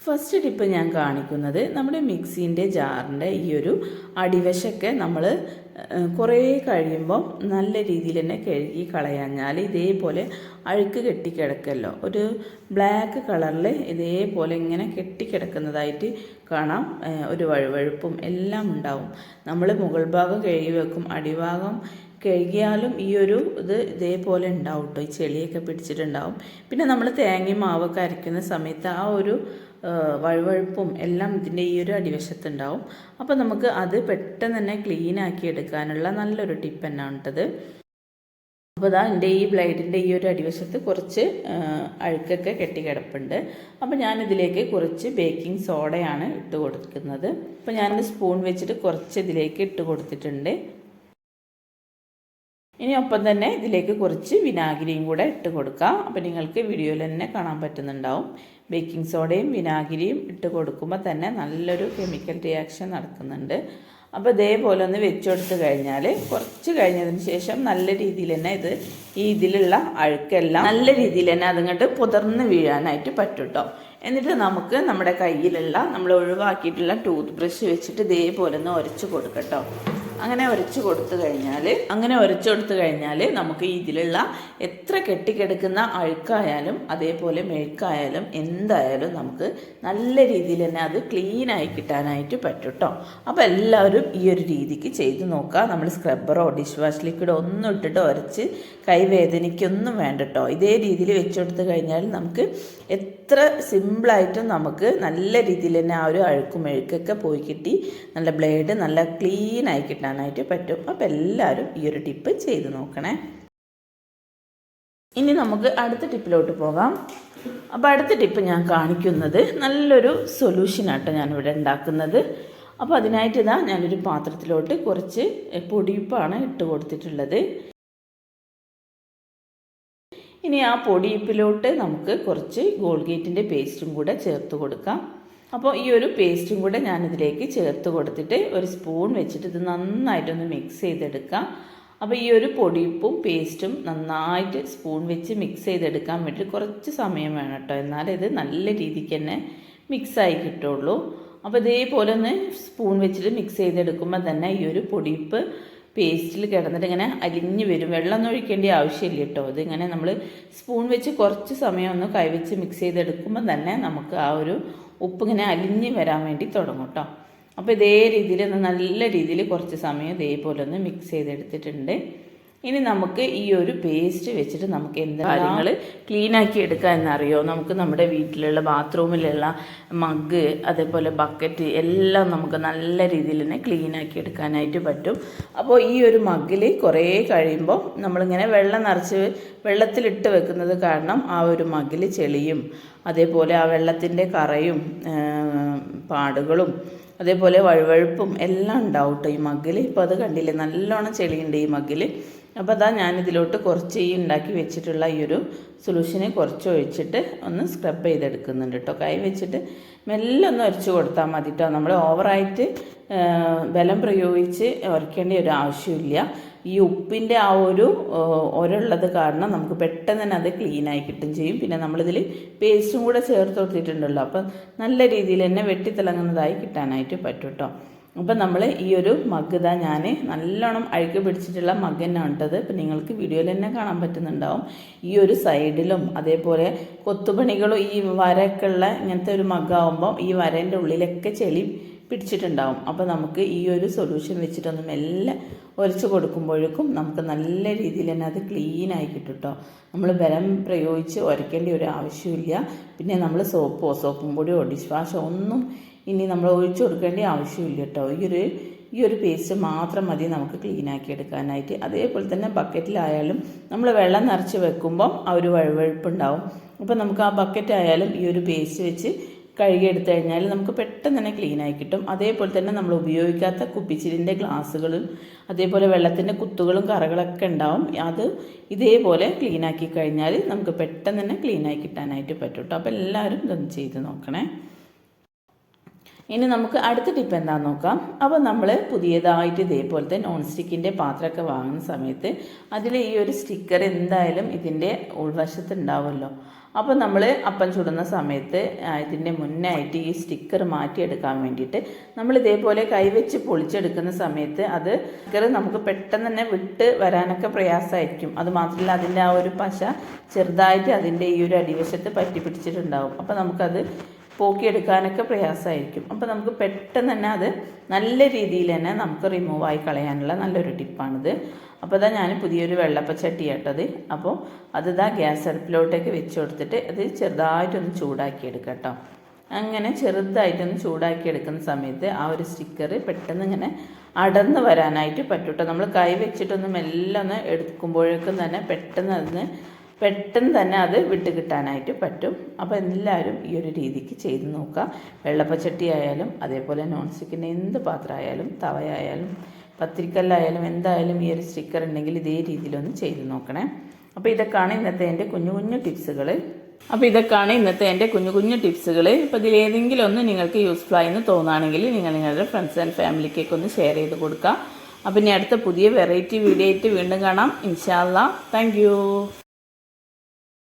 First tip ഞാൻ കാണിക്കുന്നത് നമ്മുടെ മിക്സീന്റെ ജാറിന്റെ ഈ ഒരു അടിവശമൊക്കെ നമ്മൾ കുറേ കഴിയുമ്പം നല്ല രീതിയിൽ തന്നെ കഴുകി കളയാഞ്ഞാൽ ഇതേപോലെ അഴുക്ക് കെട്ടിക്കിടക്കല്ലോ. ഒരു ബ്ലാക്ക് കളറിൽ ഇതേപോലെ ഇങ്ങനെ കെട്ടിക്കിടക്കുന്നതായിട്ട് കാണാം. ഒരു വഴുവഴുപ്പും എല്ലാം ഉണ്ടാവും. നമ്മൾ മുകൾ ഭാഗം കഴുകി വെക്കും അടിഭാഗം കഴുകിയാലും ഈ ഒരു ഇത് ഇതേപോലെ ഉണ്ടാവും കേട്ടോ ഈ ചെളിയൊക്കെ പിടിച്ചിട്ടുണ്ടാവും. പിന്നെ നമ്മൾ തേങ്ങയും മാവൊക്കെ അരയ്ക്കുന്ന സമയത്ത് ആ ഒരു വഴുവഴുപ്പും എല്ലാം ഇതിന്റെ ഈ ഒരു അടിവശത്തുണ്ടാവും. അപ്പോൾ നമുക്ക് അത് പെട്ടെന്ന് തന്നെ ക്ലീൻ ആക്കി എടുക്കാനുള്ള നല്ലൊരു ടിപ്പ് തന്നെയാണ് കേട്ടത് അപ്പോൾ ഇതാ എന്റെ ഈ ബ്ലൈഡിന്റെ ഈ ഒരു അടിവശത്ത് കുറച്ച് അഴുക്കൊക്കെ കെട്ടിക്കിടപ്പുണ്ട് അപ്പോൾ ഞാനിതിലേക്ക് കുറച്ച് ബേക്കിംഗ് സോഡയാണ് ഇട്ട് കൊടുക്കുന്നത്. അപ്പോൾ ഞാനൊരു സ്പൂൺ വെച്ചിട്ട് കുറച്ച് ഇതിലേക്ക് ഇട്ട് കൊടുത്തിട്ടുണ്ട്. ഇനി ഒപ്പം തന്നെ ഇതിലേക്ക് കുറച്ച് വിനാഗിരിയും കൂടെ ഇട്ട് കൊടുക്കാം. അപ്പോൾ നിങ്ങൾക്ക് വീഡിയോയിൽ തന്നെ കാണാൻ പറ്റുന്നുണ്ടാവും. ബേക്കിംഗ് സോഡയും വിനാഗിരിയും ഇട്ട് കൊടുക്കുമ്പോൾ തന്നെ നല്ലൊരു കെമിക്കൽ റിയാക്ഷൻ നടക്കുന്നുണ്ട്. അപ്പോൾ ഇതേപോലെ ഒന്ന് വെച്ചുകൊടുത്ത് കഴിഞ്ഞാൽ കുറച്ച് കഴിഞ്ഞതിന് ശേഷം നല്ല രീതിയിൽ തന്നെ ഇത് ഈ ഇതിലുള്ള അഴുക്കെല്ലാം നല്ല രീതിയിൽ തന്നെ അതിങ്ങോട്ട് പുതർന്ന് വീഴാനായിട്ട് പറ്റൂട്ടോ. എന്നിട്ട് നമുക്ക് നമ്മുടെ കയ്യിലുള്ള നമ്മൾ ഒഴിവാക്കിയിട്ടുള്ള ടൂത്ത് ബ്രഷ് വെച്ചിട്ട് ഇതേപോലെ ഒന്ന് ഉരച്ച് കൊടുക്കട്ടോ. അങ്ങനെ ഉരച്ച് കൊടുത്തു കഴിഞ്ഞാൽ അങ്ങനെ ഉരച്ചു കൊടുത്തു കഴിഞ്ഞാൽ നമുക്ക് ഇതിലുള്ള എത്ര കെട്ടിക്കിടക്കുന്ന അഴുക്കായാലും അതേപോലെ മെഴുക്കായാലും എന്തായാലും നമുക്ക് നല്ല രീതിയിൽ തന്നെ അത് ക്ലീനായി കിട്ടാനായിട്ട് പറ്റും കേട്ടോ അപ്പോൾ എല്ലാവരും ഈ ഒരു രീതിക്ക് ചെയ്ത് നോക്കുക നമ്മൾ സ്ക്രബ്ബറോ ഡിഷ് വാഷ് ലിക്വിഡോ ഒന്നും ഇട്ടിട്ട് ഉരച്ച് കൈവേദനയ്ക്കൊന്നും വേണ്ട കേട്ടോ ഇതേ രീതിയിൽ വെച്ചു കൊടുത്തു കഴിഞ്ഞാൽ നമുക്ക് എത്ര സിമ്പിളായിട്ടും നമുക്ക് നല്ല രീതിയിൽ തന്നെ ആ ഒരു അഴുക്കും മെഴുക്കൊക്കെ പോയി കിട്ടി. നല്ല ബ്ലേഡ് നല്ല ക്ലീൻ ആയി കിട്ടാനായിട്ട് പറ്റും. അപ്പോൾ എല്ലാവരും ഈ ഒരു ടിപ്പ് ചെയ്ത് നോക്കണേ. ഇനി നമുക്ക് അടുത്ത ടിപ്പിലോട്ട് പോകാം. അപ്പോൾ അടുത്ത ടിപ്പ് ഞാൻ കാണിക്കുന്നത് നല്ലൊരു സൊല്യൂഷനാട്ടോ ഞാനിവിടെ ഉണ്ടാക്കുന്നത്. അപ്പോൾ അതിനായിട്ട് ഇതാ ഞാനൊരു പാത്രത്തിലോട്ട് കുറച്ച് പൊടിയിപ്പാണ് ഇട്ട് കൊടുത്തിട്ടുള്ളത്. ഇനി ആ പൊടിയിപ്പിലോട്ട് നമുക്ക് കുറച്ച് ഗോൾഗേറ്റിന്റെ പേസ്റ്റും കൂടെ ചേർത്ത് കൊടുക്കാം. അപ്പോൾ ഈ ഒരു പേസ്റ്റും കൂടെ ഞാനിതിലേക്ക് ചേർത്ത് കൊടുത്തിട്ട് ഒരു സ്പൂൺ വെച്ചിട്ട് ഇത് നന്നായിട്ടൊന്ന് മിക്സ് ചെയ്തെടുക്കാം. അപ്പോൾ ഈ ഒരു പൊടിപ്പും പേസ്റ്റും നന്നായിട്ട് സ്പൂൺ വെച്ച് മിക്സ് ചെയ്തെടുക്കാൻ വേണ്ടി കുറച്ച് സമയം വേണം കേട്ടോ. എന്നാൽ ഇത് നല്ല രീതിക്ക് തന്നെ മിക്സായി കിട്ടുള്ളൂ. അപ്പോൾ ഇതേപോലെ ഒന്ന് സ്പൂൺ വെച്ചിട്ട് മിക്സ് ചെയ്തെടുക്കുമ്പോൾ തന്നെ ഈ ഒരു പൊടിപ്പ് പേസ്റ്റിൽ കിടന്നിട്ട് ഇങ്ങനെ അലിഞ്ഞ് വരും. വെള്ളം ഒഴിക്കേണ്ട ആവശ്യമില്ല കേട്ടോ. ഇതിങ്ങനെ നമ്മൾ സ്പൂൺ വെച്ച് കുറച്ച് സമയം ഒന്ന് കൈവച്ച് മിക്സ് ചെയ്തെടുക്കുമ്പോൾ തന്നെ നമുക്ക് ആ ഒരു ഉപ്പ് ഇങ്ങനെ അലിഞ്ഞ് വരാൻ വേണ്ടി തുടങ്ങും കേട്ടോ അപ്പോൾ ഇതേ രീതിയിൽ ഒന്ന് നല്ല രീതിയിൽ കുറച്ച് സമയം ഇതേപോലെ ഒന്ന് മിക്സ് ചെയ്തെടുത്തിട്ടുണ്ട്. ഇനി നമുക്ക് ഈ ഒരു പേസ്റ്റ് വെച്ചിട്ട് നമുക്ക് എന്ത് കാര്യങ്ങൾ ക്ലീനാക്കി എടുക്കുക എന്നറിയോ? നമുക്ക് നമ്മുടെ വീട്ടിലുള്ള ബാത്റൂമിലുള്ള മഗ് അതേപോലെ ബക്കറ്റ് എല്ലാം നമുക്ക് നല്ല രീതിയിൽ തന്നെ ക്ലീനാക്കി എടുക്കാനായിട്ട് പറ്റും. അപ്പോൾ ഈ ഒരു മഗ്ഗിൽ കുറേ കഴിയുമ്പോൾ നമ്മളിങ്ങനെ വെള്ളം നിറച്ച് വെള്ളത്തിലിട്ട് വെക്കുന്നത് കാരണം ആ ഒരു മഗ്ഗിൽ ചെളിയും അതേപോലെ ആ വെള്ളത്തിന്റെ കറയും പാടുകളും അതേപോലെ വഴുവഴുപ്പും എല്ലാം ഉണ്ടാവും കേട്ടോ ഈ മഗ്ഗിൽ ഇപ്പോൾ അത് കണ്ടില്ലേ? നല്ലോണം ചെളിയുണ്ട് ഈ മഗ്ഗിൽ അപ്പോൾ അതാ ഞാനിതിലോട്ട് കുറച്ച് ഈ ഉണ്ടാക്കി വെച്ചിട്ടുള്ള ഈ ഒരു സൊല്യൂഷനെ കുറച്ച് ഒഴിച്ചിട്ട് ഒന്ന് സ്ക്രബ് ചെയ്തെടുക്കുന്നുണ്ട് കേട്ടോ. കൈ വെച്ചിട്ട് മെല്ലെ ഒന്ന് ഉരച്ച് കൊടുത്താൽ മതി കേട്ടോ. നമ്മൾ ഓവറായിട്ട് ബലം പ്രയോഗിച്ച് ഉരയ്ക്കേണ്ട ഒരു ആവശ്യമില്ല. ഈ ഉപ്പിന്റെ ആ ഒരു ഒരുള്ളത് കാരണം നമുക്ക് പെട്ടെന്ന് തന്നെ അത് ക്ലീനായി കിട്ടും ചെയ്യും. പിന്നെ നമ്മളിതിൽ പേസ്റ്റും കൂടെ ചേർത്ത് കൊടുത്തിട്ടുണ്ടല്ലോ. അപ്പം നല്ല രീതിയിൽ തന്നെ വെട്ടിത്തിളങ്ങുന്നതായി കിട്ടാനായിട്ട് പറ്റും കേട്ടോ അപ്പം നമ്മൾ ഈ ഒരു മഗ് ഇതാ ഞാൻ നല്ലോണം അഴുക്ക് പിടിച്ചിട്ടുള്ള മഗ് തന്നെയാണ് ഇട്ടത് ഇപ്പം നിങ്ങൾക്ക് വീഡിയോയിൽ തന്നെ കാണാൻ പറ്റുന്നുണ്ടാവും. ഈ ഒരു സൈഡിലും അതേപോലെ കൊത്തുപണികളും ഈ വരയൊക്കെ ഉള്ള ഇങ്ങനത്തെ ഒരു മഗ്ഗാവുമ്പം ഈ വരേന്റെ ഉള്ളിലൊക്കെ ചെളി പിടിച്ചിട്ടുണ്ടാവും. അപ്പോൾ നമുക്ക് ഈ ഒരു സൊല്യൂഷൻ വെച്ചിട്ടൊന്ന് മെല്ലെ ഒരച്ച് കൊടുക്കുമ്പോഴേക്കും നമുക്ക് നല്ല രീതിയിൽ തന്നെ അത് ക്ലീൻ ആയി കിട്ടും കേട്ടോ നമ്മൾ ബലം പ്രയോഗിച്ച് ഉരയ്ക്കേണ്ട ഒരു ആവശ്യമില്ല. പിന്നെ നമ്മൾ സോപ്പോ സോപ്പും പൊടിയോ ഡിഷ് വാഷോ ഒന്നും ഇനി നമ്മൾ ഒഴിച്ചു കൊടുക്കേണ്ട ആവശ്യമില്ല കേട്ടോ. ഈ ഒരു ഈ ഒരു പേസ്റ്റ് മാത്രം മതി നമുക്ക് ക്ലീൻ ആക്കി എടുക്കാനായിട്ട്. അതേപോലെ തന്നെ ബക്കറ്റിലായാലും നമ്മൾ വെള്ളം നിറച്ച് വെക്കുമ്പോൾ ആ ഒരു വഴുവഴുപ്പുണ്ടാവും. അപ്പോൾ നമുക്ക് ആ ബക്കറ്റായാലും ഈ ഒരു പേസ്റ്റ് വെച്ച് കഴുകിയെടുത്തു കഴിഞ്ഞാൽ നമുക്ക് പെട്ടെന്ന് തന്നെ ക്ലീൻ ആയി കിട്ടും. അതേപോലെ തന്നെ നമ്മൾ ഉപയോഗിക്കാത്ത കുപ്പിച്ചിലിന്റെ ഗ്ലാസ്സുകളും അതേപോലെ വെള്ളത്തിന്റെ കുത്തുകളും കറകളൊക്കെ ഉണ്ടാവും. അത് ഇതേപോലെ ക്ലീൻ ആക്കി കഴിഞ്ഞാൽ നമുക്ക് പെട്ടെന്ന് തന്നെ ക്ലീൻ ആയി കിട്ടാനായിട്ട് പറ്റും കേട്ടോ അപ്പോൾ എല്ലാവരും ഇതൊന്ന് ചെയ്ത് നോക്കണേ. ഇനി നമുക്ക് അടുത്ത ടിപ്പ് എന്താണെന്ന് നോക്കാം. അപ്പോൾ നമ്മൾ പുതിയതായിട്ട് ഇതേപോലത്തെ നോൺ സ്റ്റിക്കിന്റെ പാത്രമൊക്കെ വാങ്ങുന്ന സമയത്ത് അതിൽ ഈ ഒരു സ്റ്റിക്കർ എന്തായാലും ഇതിന്റെ ഉൾവശത്ത് ഉണ്ടാവുമല്ലോ അപ്പോൾ നമ്മൾ അപ്പം ചുടുന്ന സമയത്ത് ഇതിന്റെ മുന്നേ ആയിട്ട് ഈ സ്റ്റിക്കർ മാറ്റിയെടുക്കാൻ വേണ്ടിയിട്ട് നമ്മൾ ഇതേപോലെ കൈവച്ച് പൊളിച്ചെടുക്കുന്ന സമയത്ത് അത് സ്റ്റിക്കർ നമുക്ക് പെട്ടെന്ന് തന്നെ വിട്ട് വരാനൊക്കെ പ്രയാസമായിരിക്കും. അത് മാത്രമല്ല അതിന്റെ ആ ഒരു പശ ചെറുതായിട്ട് അതിന്റെ ഈ ഒരു അടിവശത്ത് പറ്റി പിടിച്ചിട്ടുണ്ടാവും അപ്പോൾ നമുക്കത് പോക്കിയെടുക്കാനൊക്കെ പ്രയാസമായിരിക്കും. അപ്പോൾ നമുക്ക് പെട്ടെന്ന് തന്നെ അത് നല്ല രീതിയിൽ തന്നെ നമുക്ക് റിമൂവ് ആയി കളയാനുള്ള നല്ലൊരു ടിപ്പാണിത്. അപ്പോൾ ഇതാ ഞാൻ പുതിയൊരു വെള്ളപ്പച്ചട്ടി ഇട്ടത് അപ്പോൾ അത് ഇതാ ഗ്യാസ് അടുപ്പിലോട്ടേക്ക് വെച്ച് കൊടുത്തിട്ട് അത് ചെറുതായിട്ടൊന്ന് ചൂടാക്കി എടുക്കാം കേട്ടോ അങ്ങനെ ചെറുതായിട്ടൊന്ന് ചൂടാക്കിയെടുക്കുന്ന സമയത്ത് ആ ഒരു സ്റ്റിക്കർ പെട്ടെന്ന് ഇങ്ങനെ അടർന്ന് വരാനായിട്ട് പറ്റൂട്ടോ. നമ്മൾ കൈ വെച്ചിട്ടൊന്ന് മെല്ലെ ഒന്ന് എടുക്കുമ്പോഴേക്കും തന്നെ പെട്ടെന്ന് അതിന് പെട്ടെന്ന് തന്നെ അത് വിട്ട് കിട്ടാനായിട്ട് പറ്റും. അപ്പോൾ എല്ലാവരും ഈ ഒരു രീതിക്ക് ചെയ്ത് നോക്കുക. വെള്ളപ്പച്ചട്ടി ആയാലും അതേപോലെ നോൺ സ്റ്റിക്കിന്റെ എന്ത് പാത്രമായാലും തവയായാലും പത്തിരിക്കല്ലായാലും എന്തായാലും ഈ ഒരു സ്റ്റിക്കർ ഉണ്ടെങ്കിൽ ഇതേ രീതിയിലൊന്ന് ചെയ്ത് നോക്കണേ. അപ്പോൾ ഇതൊക്കെയാണ് ഇന്നത്തെ എന്റെ കുഞ്ഞു കുഞ്ഞു ടിപ്സുകൾ അപ്പോൾ ഇതൊക്കെയാണ് ഇന്നത്തെ എന്റെ കുഞ്ഞു കുഞ്ഞു ടിപ്സുകൾ ഇപ്പോൾ ഇതിലേതെങ്കിലും ഒന്ന് നിങ്ങൾക്ക് യൂസ്ഫുൾ ആയെന്ന് തോന്നുകയാണെങ്കിൽ നിങ്ങൾ നിങ്ങളുടെ ഫ്രണ്ട്സ് ആൻഡ് ഫാമിലിക്കൊക്കെ ഒന്ന് ഷെയർ ചെയ്ത് കൊടുക്കുക. അപ്പോൾ ഇനി അടുത്ത പുതിയ വെറൈറ്റി വീഡിയോ ആയിട്ട് വീണ്ടും കാണാം. ഇൻഷാല്ല താങ്ക്